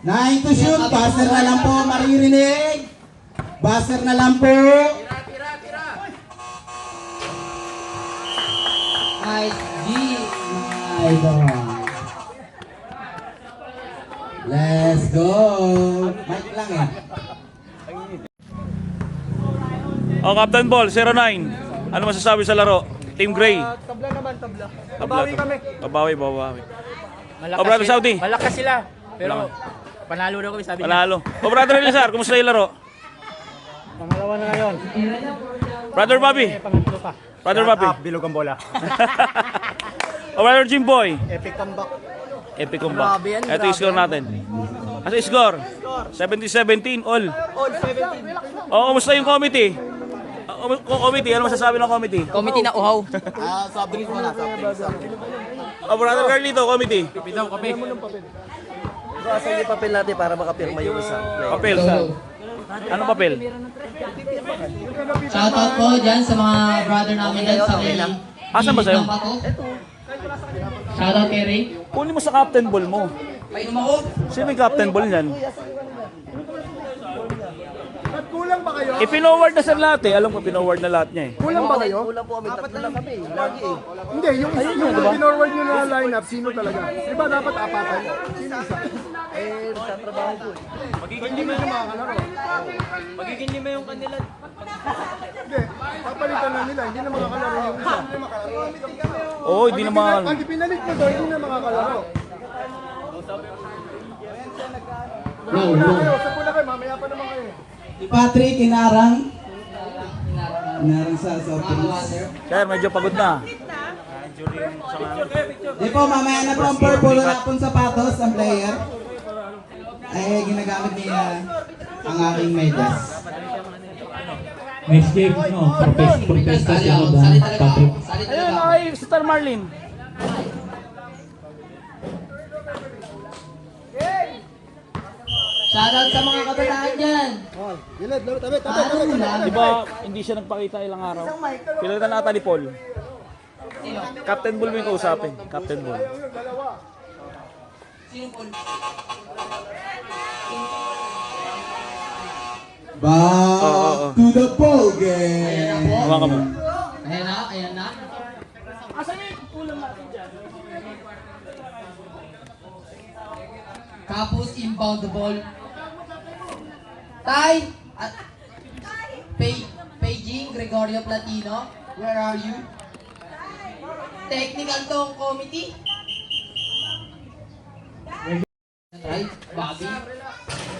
Nine to shoot. Buzzer na lang po. Maririnig. Buzzer na lang po. Nice G. Ay, boy. Let's go. Mic lang eh. Oh, Captain Ball, 09. Ano masasabi sa laro? Team Gray. Tabla naman, tabla. Tabla Babawi kami. Babawi, babawi. Malakas Oh, Brother sila- Saudi. Malakas sila. Pero Malakas. Panalo daw kami sabi niya. Panalo. O, Brother Elizar, kumusta yung laro? Pangalawa na ngayon. Brother Bobby. Eh, pangatlo pa. Brother Bobby. bilog ang bola. o, Brother Jimboy. Epic comeback. Epic comeback. Grabe yan, Ito yung score natin. Ano yung score? 70-17 all. All 17. O, kumusta yung committee? O, committee, ano masasabi ng committee? Committee na uhaw. O, Brother Carlito, committee. Bitaw kape. Asan yung papel natin para makapirma yung isang player? Papel, sa. Anong papel? Shoutout po dyan sa mga brother namin dyan sa may Asan ba sa'yo? Shoutout kay Ray. Kunin mo sa captain ball mo. Painom ako. Sino yung captain ball niyan? Kulang ba kayo? Ipinoward na sa lahat eh. Alam ko, pinoward na lahat niya eh. Kulang ba kayo? Kulang po kami, tatlo lang kami. Lagi eh. Hindi, yung, yung pinorward nyo na lineup, sino talaga? Di ba dapat apatan? Sino isa? Eh, nagtatrabaho po eh. Hindi mo siya makakalaro. Magiging lima yung kanila. Hindi, papalitan na nila, hindi na makakalaro yung isa. Oo, oh, hindi naman. Pag pinalit mo to, hindi na makakalaro. Go, Una go. kayo, sa pula kayo, mamaya pa naman kayo. Patrick Inarang. Inarang sa Sophie's. Sir, medyo pagod na. Di po, mamaya na po ang purple. Wala pong sapatos ang player. Ay, ginagamit niya ang aking medyas. Next game, no, protest, protest ako. ano ba. Patrick. Ayun, ay, Star Marlin. Shoutout sa mga kabataan dyan. Gilid, tabi, tabi, tabi, mo lang? Di ba, hindi siya nagpakita ilang araw? Pinalitan nata ni Paul. Captain Bull mo yung kausapin. Captain Bull. Back Oo, oo, oo. to the ball Ayan na game. po. Hawakan mo. Ayan na, ayan na. Kapus inbound the ball. Tay! At Pay, Beijing Gregorio Platino, where are you? Technical tong committee. Bobby.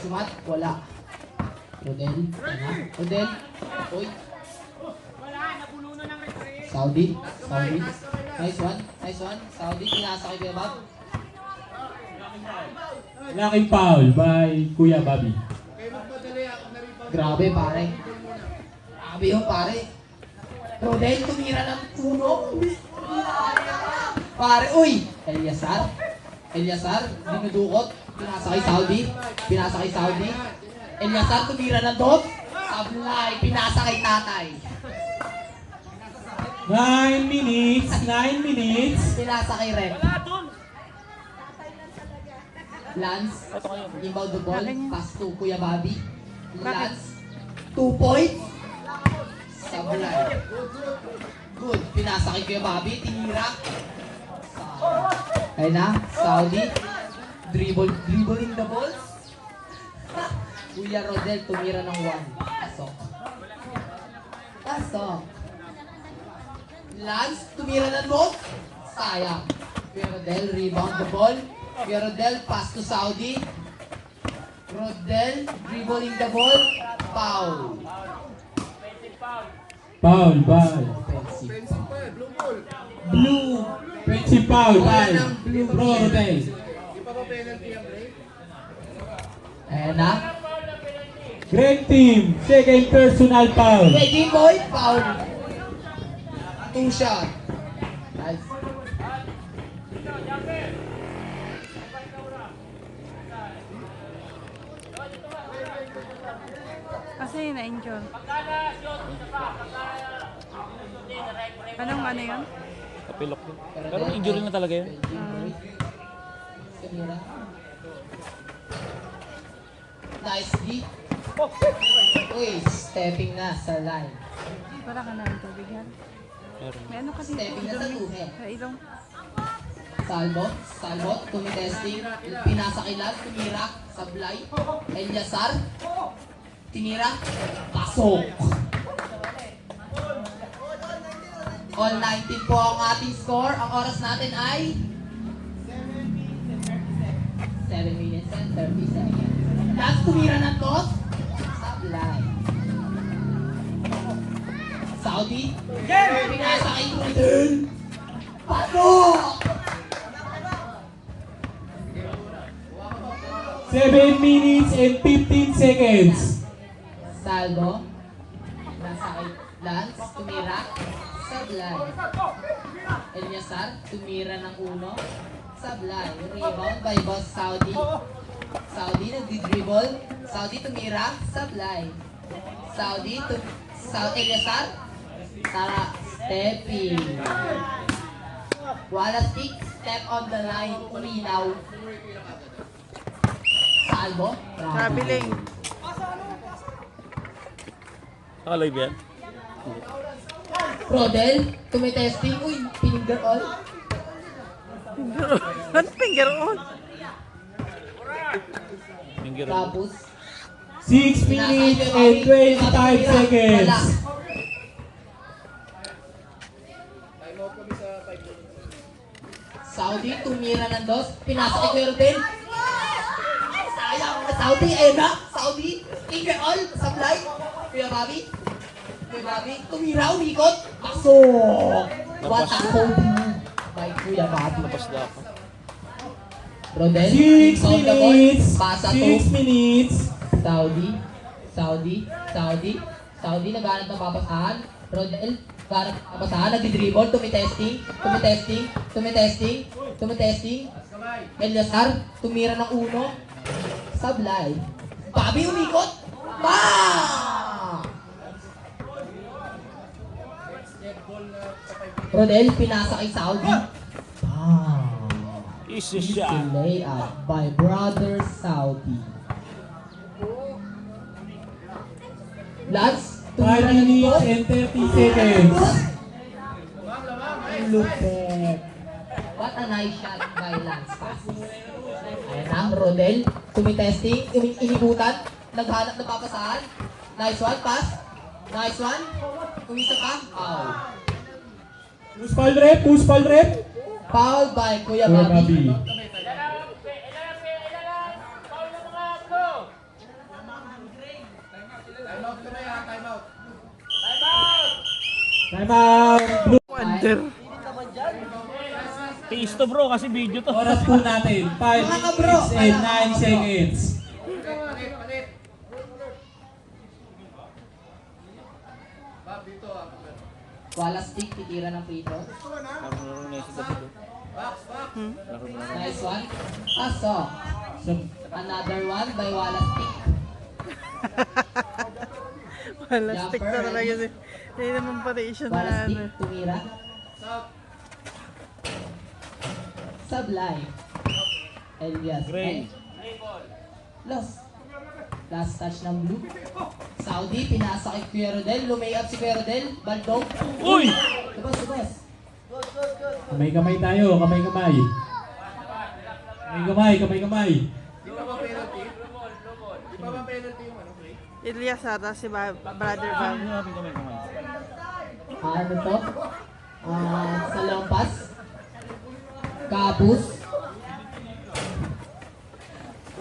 Sumat, wala. Rodel, ano? Rodel, oy. Saudi, Saudi. Nice one, nice one. Saudi, pinasa kay Kuya Bob. Laking foul by Kuya Bobby. Grabe, pare. Grabe yung pare. Rodel, tumira ng puno. Pare, uy! Eliasar. Eliasar, dinudukot. Pinasa kay Saudi. Pinasa kay Saudi. Eliasar, tumira ng dot. Sablay, pinasa kay tatay. 9 minutes, 9 minutes. Pinasa kay Rem. Lance, inbound the ball, pass to Kuya Bobby. Lance, two points. Sablay. Good, pinasa kay Kuya Bobby, tinira. Ayun na, Saudi. Dribble, dribbling the ball. Kuya Rodel, tumira ng one. Pasok. Pasok. Lance, tumira ng ball. Sayang. Kuya Rodel, rebound the ball. Kuya Rodel, pass to Saudi. Rodel, dribbling the ball. Foul. Foul by Offensive foul. Blue. Offensive foul by Pro Rodel. Ayan na. Green team, second personal foul. Ready boy, foul. Two shot. Nice. Kasi na-injure. Anong ano yun? Kapilok yun. Pero injury na talaga yun. Kanina. Nicely. Uy, stepping na sa line. Wala ka na ng tubig yan. May ano kasi Stepping na sa tuhe. Sa ilong. Salvo, salvo, tumitesting, pinasa kilat, tumira, sablay, Elyasar, tinira, pasok. All 19 po ang ating score. Ang oras natin ay 7 minutes and 30 seconds. Last tumira ng toss, sablay. Saudi, pinasa kay Gordon, pasok! 7 minutes and 15 seconds. Salvo. Nasa kay Lance. Tumira. Sablay. Eliasar. Tumira ng uno. Sablay. Rebound by Boss Saudi. Saudi nagdi-dribble. Saudi tumira. Sablay. Saudi. Tu Saudi. Eliasar. Tara. Stepping. Wala stick. Step on the line. Now. Salvo. Lang. Nakalive yan. Rodel, tumitesting. Uy, finger all. Ano finger on? Finger. Tapos, 6 minutes and 25 seconds. Saudi, tumira ng dos. Kay Kuya Rodel. Ay, sayang. Saudi, ayun na. Saudi, finger all. Sablay. Kuya Bobby. Kuya Bobby, tumira, umikot. Pasok. What a by Kuya Bobby. Tapos dapat. Rodel, 6 found the ball. minutes. Pasa 6 to minutes. Saudi, Saudi, Saudi, Saudi naghanap ng papasahan. Rodel, naghanap ng papasahan, nagdi-dribble, tumitesting, tumitesting, tumitesting, tumitesting. Eliasar, tumira ng uno. Sablay. Bobby umikot. Pa! Rodel, pinasa kay Saudi. Easy shot. layup by Brother Saudi. Lance, 5 tumira ng minutes dos. and 30 seconds. Lupet. What a nice shot by Lance Passes. Ayan na, Rodel, tumitesting, inikutan, naghanap ng papasahan. Nice one, pass. Nice one. Umisa pa. Foul. Push rep, push rep. Foul by Kuya Kuya Bobby. Bobby. Time out. Blue. Wonder. Tiis to bro kasi video to. Oras po natin. 5 Mga kabro. minutes and 9 seconds. Wala stick, titira ng free throw. Na. Laro-laro. Nice one. Pasok. So, Another one by Wala stick. Wala stick na talaga si... Hindi naman variation na Wala ano. stick, tumira. Sublime. Elias. Gray. Lost. Last touch ng blue. Saudi, pinasa kay Kuya Rodel. Lumayap si Kuya Rodel. Baldog. Uy! Subas, subas. kamay-kamay tayo, kamay-kamay. Kamay-kamay, kamay-kamay. Ilyas ata si ba Brother Bob. Ano natin kamay kamay? Ah, ano to? Ah, sa lampas. Kapus.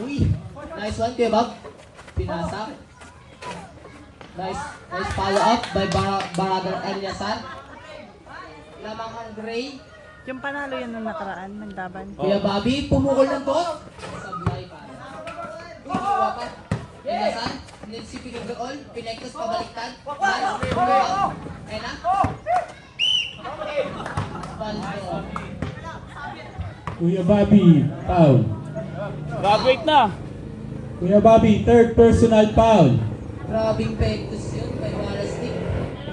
Uy, nice one, Kuya Bob. Pinasa. Nice, nice follow up by Bar Brother Eliasan. Lamang ang Gray. Yung panalo yan nung nakaraan, ng laban. Kuya Bobby, pumukol ng dot. Sablay pa. Wapat. Eliasan, si Pinagdool, pinektos pabaliktad. Nice. Ayun na. Baldog. Kuya Bobby, foul. Graduate na! Kuya Bobby, third personal foul. Grabing pektos yun, may wala stick.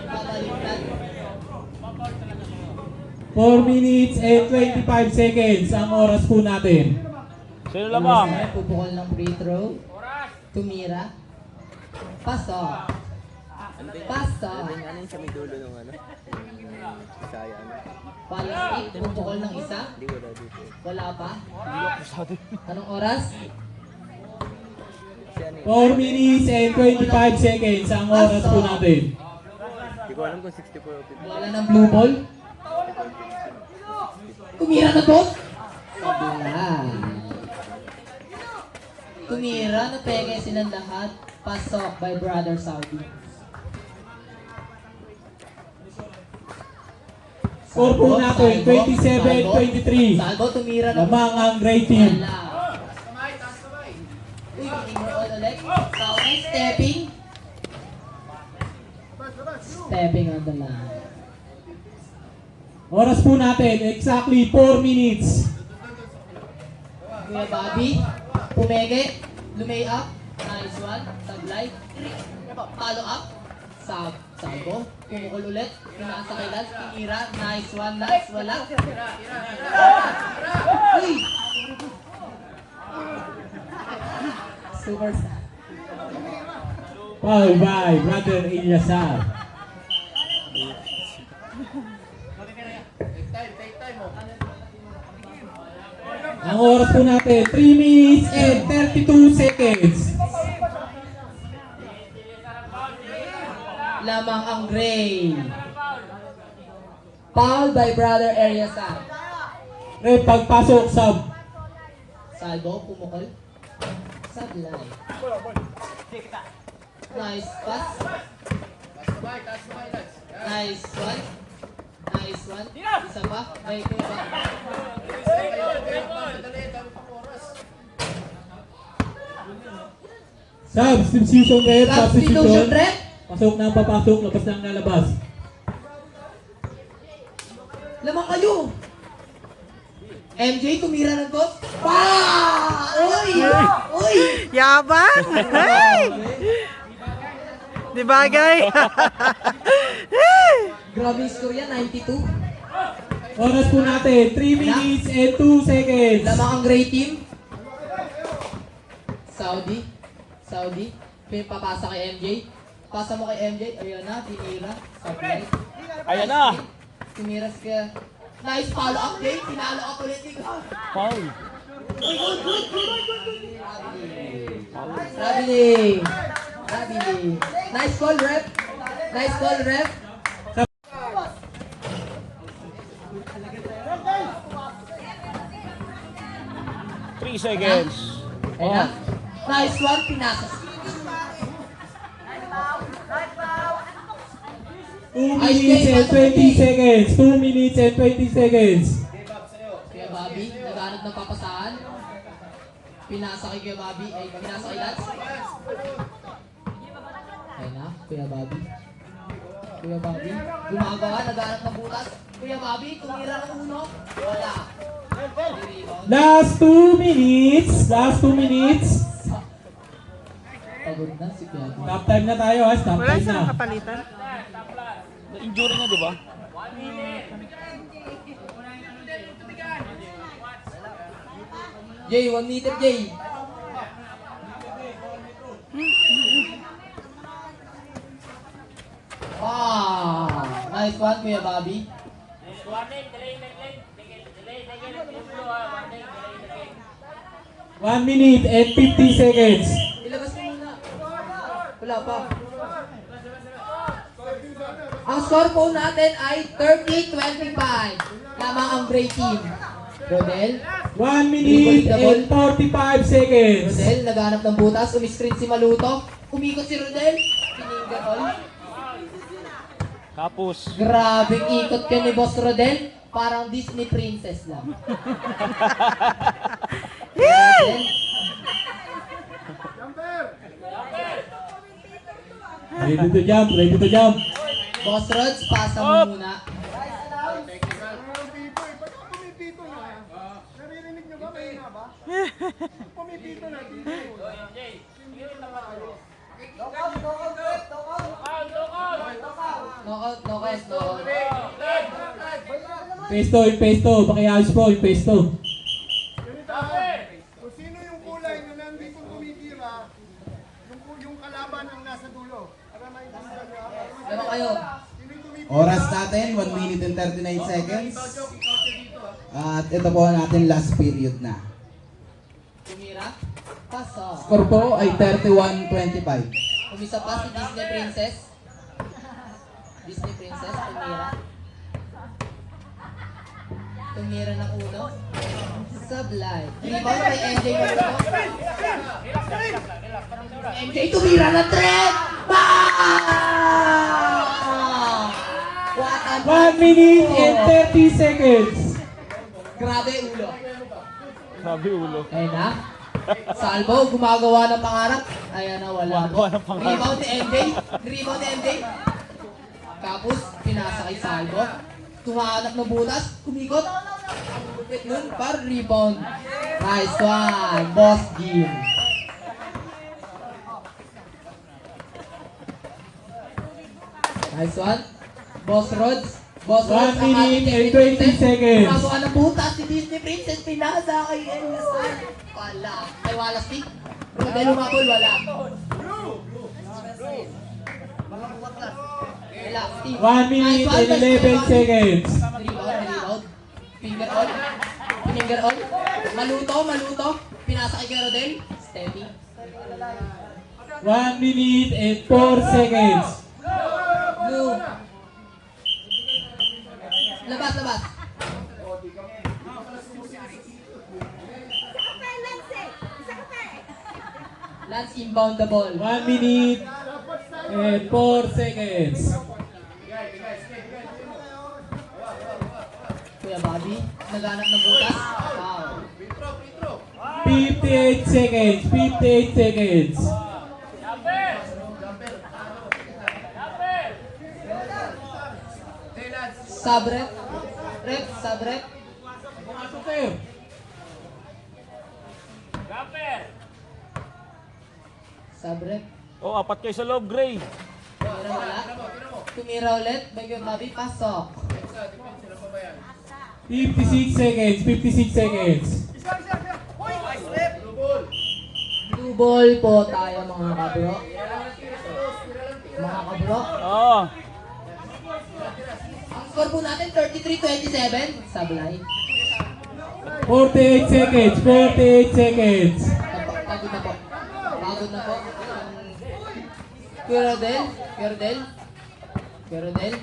Pabaliktad. 4 minutes and 25 seconds ang oras po natin. Sino lamang? Pupukol ng free throw. Tumira. Pasok. Pasok. Ano yung sa may dulo ng ano? Bisaya ano? Palastik, bubukol ng isa. Wala pa. Anong oras? Si ano eh. 4 minutes and 25 seconds ang oras po natin. Hindi ko alam kung 64 o 50. Wala ng blue ball. Tumira na to. Sabulay. Tumira, napenge silang lahat. Pasok by Brother Saudi. Score po natin, 27-23. Salvo, tumira na. Lamang ang gray team. Wala. Mo all ulit. Saudi, stepping. Stepping on the line. Oras po natin, exactly 4 minutes. Kuya Bobby, pumege, lumay up, nice one, sablay, follow up, sab, salvo, pumukol ulit, pinaasa kay Lance, tinira, nice one, Lance, wala. Uy! Superstar. Foul by Brother Ilyasar. Ang oras po natin, 3 minutes and 32 seconds. Lamang ang gray. Foul by Brother Ariasan. Rep, pagpasok sub. Salvo, pumukol. Sablay. Nice pass. Nice one. Nice one. Isa pa. May ito ba? Substitution rep, Substitution substitution. rep. Pasok na papasok, labas na ang lalabas. Lamang kayo. MJ, tumira ng to. Pa! Uy! Uy! Yabang! Hey! Di bagay? Grabe yung score yan, 92. Oras po natin, 3 minutes and 2 seconds. Lamang ang gray team. Saudi. Saudi. May papasa kay MJ. Pasa mo kay MJ. Ayun na, tinira. Sablay. Ayan na. Tinira siya. Nice follow up, Jay. Tinalo up ulit. Foul. Traveling. Traveling. Nice call, rep. Nice call, rep. Three seconds. Ayun na. Nice one, pinasas. 2 minutes and 20 seconds. 2 minutes and 20 seconds. Kuya Bobby, naghanap ng papasahan. Pinasa kay Kuya Bobby, ay pinasa kay Lance. Ayun na, Kuya Bobby. Kuya Bobby, gumagawa, naghanap ng butas. Kuya Bobby, tumira ng uno. Wala. Last 2 minutes. Last 2 minutes. Pagod na si Kuya Bobby. Stop time na tayo ha. Stop Wala time na. siyang kapalitan? Na-injury na, di ba? Jay, one meter, Jay. Ah, nice one, Kuya Bobby. One minute and 50 seconds. Ilabas mo muna. Wala pa. Score po natin ay 30-25. Lamang ang gray team. Rodel. One minute and 45 seconds. Rodel, naghanap ng butas. Umiscreen si Maluto. Umikot si Rodel. Pininga all. Kapos. Grabing ikot ka ni Boss Rodel. Parang Disney princess lang. Rodel, Ready to jump. Ready to jump. Boss Rods, pasa mo muna. Pumipito na? Naririnig nyo ba? Mahina ba? Pumipito na dito. Knockout, knockout, knockout. Pesto, yung pesto. Pakiayos po, yung pesto. Ganito. Kung sino yung kulay na nandito tumitira, yung kalaban ang nasa dulo. Para maintindihan nyo. ah. Laro kayo. Yung? Oras natin, 1 minute and 39 seconds. At ito po ang ating last period na. Tumira. Pasok. Score po ay 31-25. Umisa pa si Disney Princess. Disney Princess, tumira. Tumira ng uno. Sablay. Rebound kay MJ Maruto. MJ tumira ng thread! Bang! What an 1 minute and 30 seconds. Grabe ulo. Sabi ulo. Ayun na. Salvo, gumagawa ng pangarap. Ayan na, wala. Gumagawa ng pangarap. Rebound ni MJ. Rebound ni MJ. Tapos, pinasa kay Salvo. Tumahanap ng butas. Kumikot. Lupit nun, par rebound. Nice one. Boss Jim. Nice one. Boss Rods. Boss One Rods. ang minute ating and 20 Princess. seconds. Gumagawa ng butas si Disney Princess. Pinasa kay Elison. Wala. Ay, wala stick. Rodel umapol, wala. Wala, Steve. 1 minute one, and nice 11 one. seconds. Rebound, rebound. Finger on. Finger on. Maluto, maluto. Pinasa kay Rodel. Steady. 1 minute and 4 seconds. Blue. Labas, labas. Lance inbound the ball. 1 minute and 4 seconds. Kuya Bobby, naghanap ng butas. Wow. 58 seconds. 58 seconds. Sabrep. Rep, sabrep. Sabrep. Oh, apat kayo sa loob, Gray. Tumira wala. Tumira ulit. Bagyo Bobby, pasok. 56 seconds. 56 seconds. Blue ball po tayo mga kabro. Mga kabro. Oo. Ang score po natin 33-27. Sablay. 48 seconds. 48 seconds. Pagod na po. Pagod na po. Kuya Rodel. Kuya Rodel. Kuya Rodel.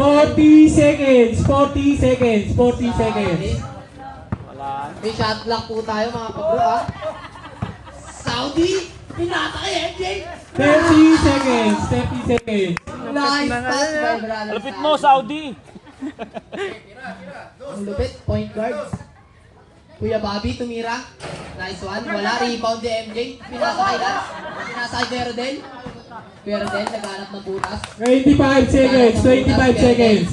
40 seconds. 40 seconds. 40 seconds. Wala. May shot clock po tayo mga kabro ha. Saudi! Pinata kay MJ! 30 seconds. 30 seconds. Nice pass by brother Lupit mo, Saudi. Ang lupit, point guard. Kuya Bobby, tumira. Nice one. Wala, rebound ni MJ. Pinasa kay Lance. Pinasa kay Kuya Rodel. Kuya Rodel, naghanap ng butas. 25 seconds. 25 seconds.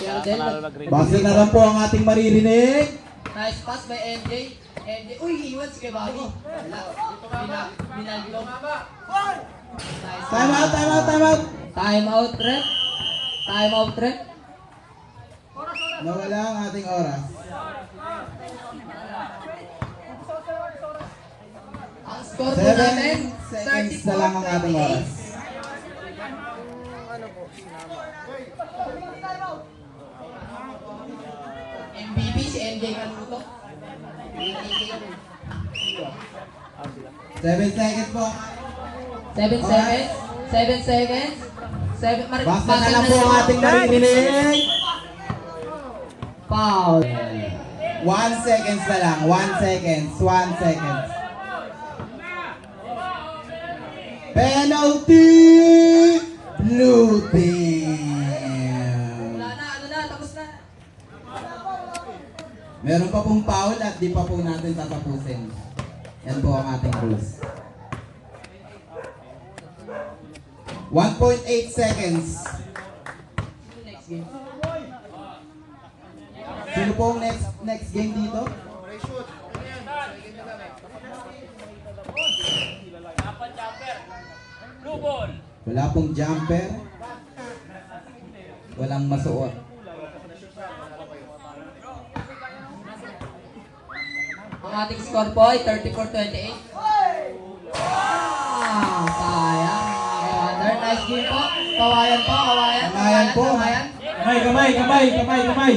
Kuya Rodel, nag- na, na lang po ang ating maririnig. nice pass by MJ. MJ, uy, iwan si Kuya Bobby. Wala. Nice Time out, time out, time out. Time out, rep. Time out, rep. Nawala ang ating oras. Ang score po 7 natin, seconds na lang ang ating oras. 34-28. MVP si MJ Canuto. 7 seconds po. 7 seconds. 7 seconds. 7 Mar Basta na lang po ang ating maririnig. Foul. 1 seconds na lang. 1 seconds. 1 seconds. Penalty! Blue team. Wala na, ano na, tapos na. Meron pa pong foul at di pa po natin tatapusin. Yan po ang ating rules. 1.8 seconds. Sino po ang next next game dito? Wala pong jumper. Walang masuot. Ang ating score po ay 34-28. Last game po. Kawayan po, kawayan. Kawayan po. Kawayan. Kamay, kamay, kamay, kamay, kamay.